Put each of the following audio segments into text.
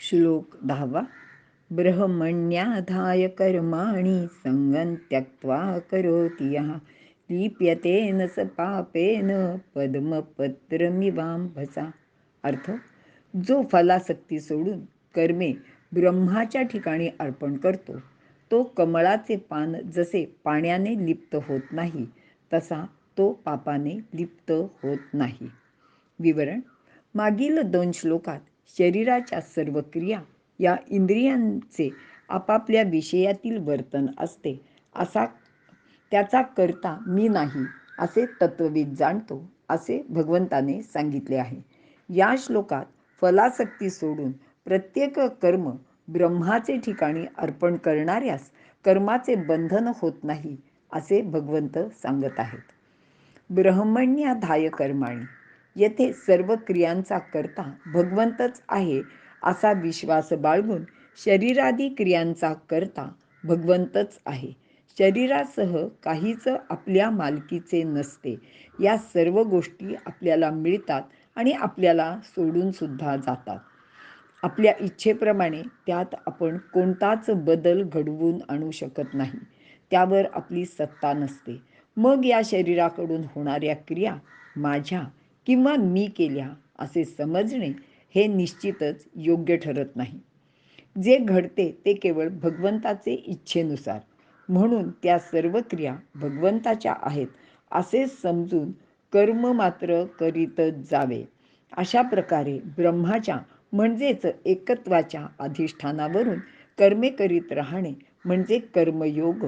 श्लोक दहावा. ब्रह्मण्याधाय कर्माणि सङ्गं त्यक्त्वा करोति यः. लिप्यतेन स पापेन पद्मपत्रमिवांभसा अर्थ जो फलासक्ती सोडून कर्मे ब्रह्माच्या ठिकाणी अर्पण करतो तो कमळाचे पान जसे पाण्याने लिप्त होत नाही तसा तो पापाने लिप्त होत नाही. विवरण मागील दोन श्लोकात शरीराच्या सर्व क्रिया या इंद्रियांचे आपापल्या विषयातील वर्तन असते. असा त्याचा करता मी नाही असे तत्वविद जाणतो असे भगवंताने सांगितले आहे. या श्लोकात फलासक्ती सोडून प्रत्येक कर्म ब्रह्माचे ठिकाणी अर्पण करणाऱ्यास कर्माचे बंधन होत नाही असे भगवंत सांगत आहेत. ब्रह्मण्याधाय कर्माणी येथे सर्व क्रियांचा करता भगवंतच आहे असा विश्वास बाळगून शरीरादी क्रियांचा करता भगवंतच आहे. शरीरासह काहीच आपल्या मालकीचे नसते. या सर्व गोष्टी आपल्याला मिळतात आणि आपल्याला सोडून सुद्धा जातात. आपल्या इच्छेप्रमाणे त्यात आपण कोणताच बदल घडवून आणू शकत नाही. त्यावर आपली सत्ता नसते. मग या शरीराकडून होणाऱ्या क्रिया माझ्या किंवा मी केल्या असे समजणे हे निश्चितच योग्य ठरत नाही. जे घडते ते केवळ भगवंताचे इच्छेनुसार. म्हणून त्या सर्व क्रिया भगवंताच्या आहेत असे समजून कर्म मात्र करीतच जावे. अशा प्रकारे ब्रह्माच्या म्हणजेच एकत्वाच्या अधिष्ठानावरून कर्मे करीत राहणे म्हणजे कर्मयोग.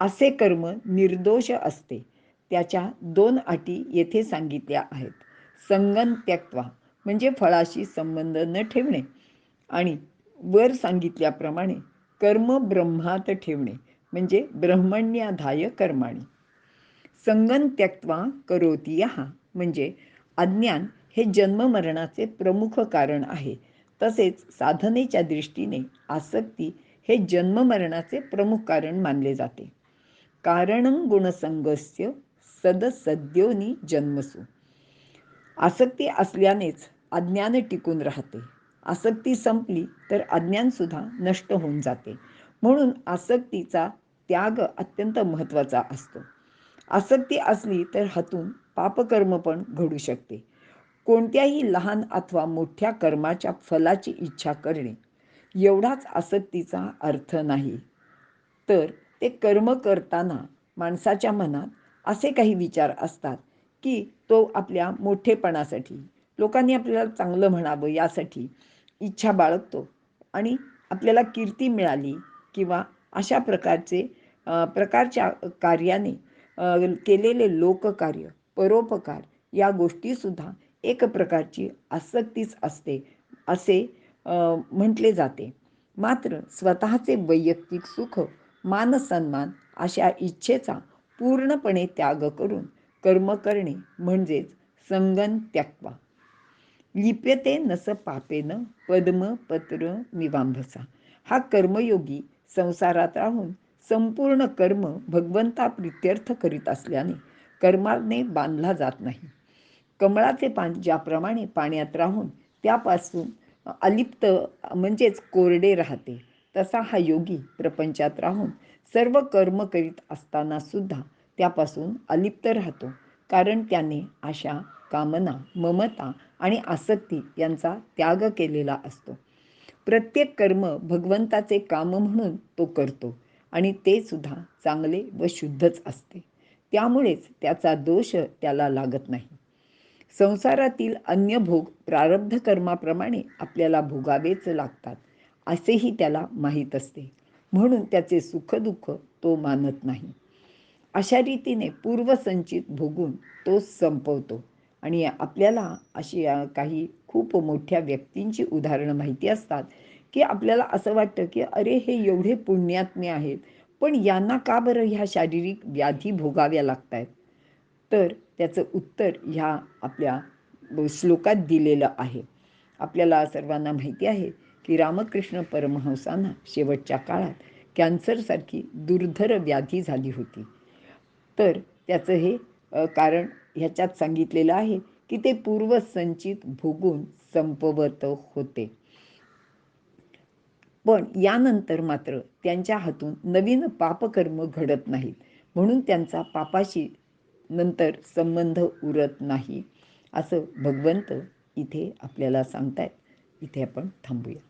असे कर्म निर्दोष असते. त्याच्या दोन अटी येथे सांगितल्या आहेत. संगन त्यक्त्वा म्हणजे फळाशी संबंध न ठेवणे आणि वर सांगितल्याप्रमाणे कर्म ब्रह्मात ठेवणे म्हणजे ब्रह्मण्याधाय कर्माणी. संगन त्यक्त्वा करोती हा म्हणजे अज्ञान हे जन्ममरणाचे प्रमुख कारण आहे. तसेच साधनेच्या दृष्टीने आसक्ती हे जन्ममरणाचे प्रमुख कारण मानले जाते. कारणं गुणसंगस्य सदसद्योनी जन्मसू. आसक्ती असल्यानेच अज्ञान टिकून राहते. आसक्ती संपली तर अज्ञानसुद्धा नष्ट होऊन जाते. म्हणून आसक्तीचा त्याग अत्यंत महत्त्वाचा असतो. आसक्ती असली तर हातून पापकर्म पण घडू शकते. कोणत्याही लहान अथवा मोठ्या कर्माच्या फलाची इच्छा करणे एवढाच आसक्तीचा अर्थ नाही. तर ते कर्म करताना माणसाच्या मनात असे काही विचार असतात की तो आपल्या मोठेपणासाठी लोकांनी आपल्याला चांगलं म्हणावं यासाठी इच्छा बाळगतो आणि आपल्याला कीर्ती मिळाली किंवा अशा प्रकारचे प्रकारच्या कार्याने केलेले लोककार्य परोपकार या गोष्टीसुद्धा एक प्रकारची आसक्तीच असते असे म्हटले जाते. मात्र स्वतःचे वैयक्तिक सुख मानसन्मान अशा इच्छेचा पूर्णपणे त्याग करून कर्म करणे म्हणजेच संगन त्यक्वा लिप्यते नस पापेन पद्म पत्र निवांभसा हा कर्मयोगी संसारात राहून संपूर्ण कर्म भगवंता प्रित्यर्थ करीत असल्याने कर्माने बांधला जात नाही. कमळाचे पान ज्याप्रमाणे पाण्यात राहून त्यापासून अलिप्त म्हणजेच कोरडे राहते. तसा हा योगी प्रपंचात राहून सर्व कर्म करीत असताना सुद्धा त्यापासून अलिप्त राहतो. कारण त्याने आशा कामना ममता आणि आसक्ती यांचा त्याग केलेला असतो. प्रत्येक कर्म भगवंताचे काम म्हणून तो करतो आणि ते सुद्धा चांगले व शुद्धच असते. त्यामुळेच त्याचा दोष त्याला लागत नाही. संसारातील अन्य भोग प्रारब्ध कर्माप्रमाणे आपल्याला भोगावेच लागतात. असेही त्याला माहीत असते. म्हणून त्याचे सुखदुःख तो मानत नाही. अशा रीतीने पूर्वसंचित भोगून तो संपवतो. आणि आपल्याला अशी काही खूप मोठ्या व्यक्तींची उदाहरणं माहिती असतात की आपल्याला असं वाटतं की अरे हे एवढे पुण्यात्मे आहेत. पण यांना का बरं ह्या शारीरिक व्याधी भोगाव्या लागत आहेत तर त्याचं उत्तर ह्या आपल्या श्लोकात दिलेलं आहे. आपल्याला सर्वांना माहिती आहे की रामकृष्ण परमहंसांना शेवटच्या काळात कॅन्सरसारखी दुर्धर व्याधी झाली होती. तर त्याचं हे कारण ह्याच्यात सांगितलेलं आहे की ते पूर्वसंचित भोगून संपवत होते. पण यानंतर मात्र त्यांच्या हातून नवीन पापकर्म घडत नाहीत. म्हणून त्यांचा पापाशी नंतर संबंध उरत नाही. असं भगवंत इथे आपल्याला सांगतायत. इथे आपण थांबूया.